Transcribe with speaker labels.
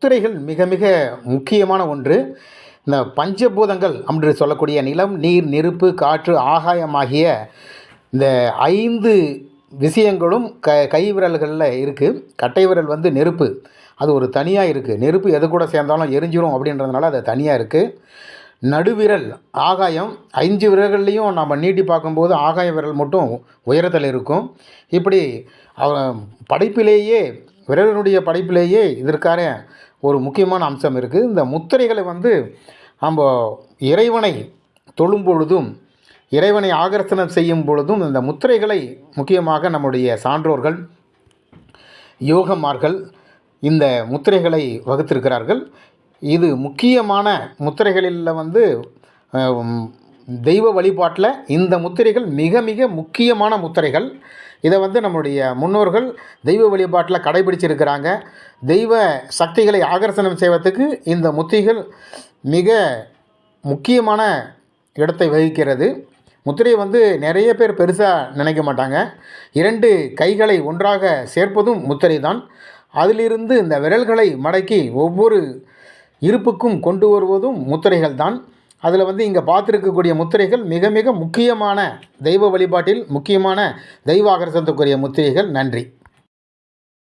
Speaker 1: முத்திரைகள் மிக மிக முக்கியமான ஒன்று. இந்த பஞ்சபூதங்கள் அப்படின்னு சொல்லக்கூடிய நிலம் நீர் நெருப்பு காற்று ஆகாயம் ஆகிய இந்த ஐந்து விஷயங்களும் க கை விரல்களில் இருக்குது கட்டை விரல் வந்து நெருப்பு. அது ஒரு தனியாக இருக்குது நெருப்பு எது கூட சேர்ந்தாலும் எரிஞ்சிரும் அப்படின்றதுனால அது தனியாக இருக்குது நடுவிரல் ஆகாயம் ஐந்து விரல்கள்லையும் நம்ம நீட்டி பார்க்கும்போது ஆகாய விரல் மட்டும் உயரத்தில் இருக்கும். இப்படி அவ- படைப்பிலேயே விரலினுடைய படைப்பிலேயே இதற்கான ஒரு முக்கியமான அம்சம் இருக்குது. இந்த முத்திரைகளை வந்து நம்ம இறைவனை தொழும் பொழுதும் இறைவனை ஆகர்த்தனம் செய்யும் பொழுதும் இந்த முத்திரைகளை முக்கியமாக நம்முடைய சான்றோர்கள் யோகமார்கள் இந்த முத்திரைகளை வகுத்திருக்கிறார்கள். இது முக்கியமான முத்திரைகளில் வந்து தெய்வ வழிபாட்டில் இந்த முத்திரைகள் மிக மிக முக்கியமான முத்திரைகள். இதை வந்து நம்முடைய முன்னோர்கள் தெய்வ வழிபாட்டில் கடைபிடிச்சிருக்கிறாங்க. தெய்வ சக்திகளை ஆகர்ஷணம் செய்வதற்கு இந்த முத்திரைகள் மிக முக்கியமான இடத்தை வகிக்கிறது. முத்திரையை வந்து நிறைய பேர் பெருசாக நினைக்க மாட்டாங்க. இரண்டு கைகளை ஒன்றாக சேர்ப்பதும் முத்திரை தான் அதிலிருந்து இந்த விரல்களை மடக்கி ஒவ்வொரு இருப்புக்கும் கொண்டு வருவதும் முத்திரைகள் தான் அதில் வந்து இங்கே பார்த்துருக்கக்கூடிய முத்திரைகள் மிக மிக முக்கியமான தெய்வ வழிபாட்டில் முக்கியமான தெய்வ ஆகர்ஷத்துக்குரிய முத்திரைகள். நன்றி.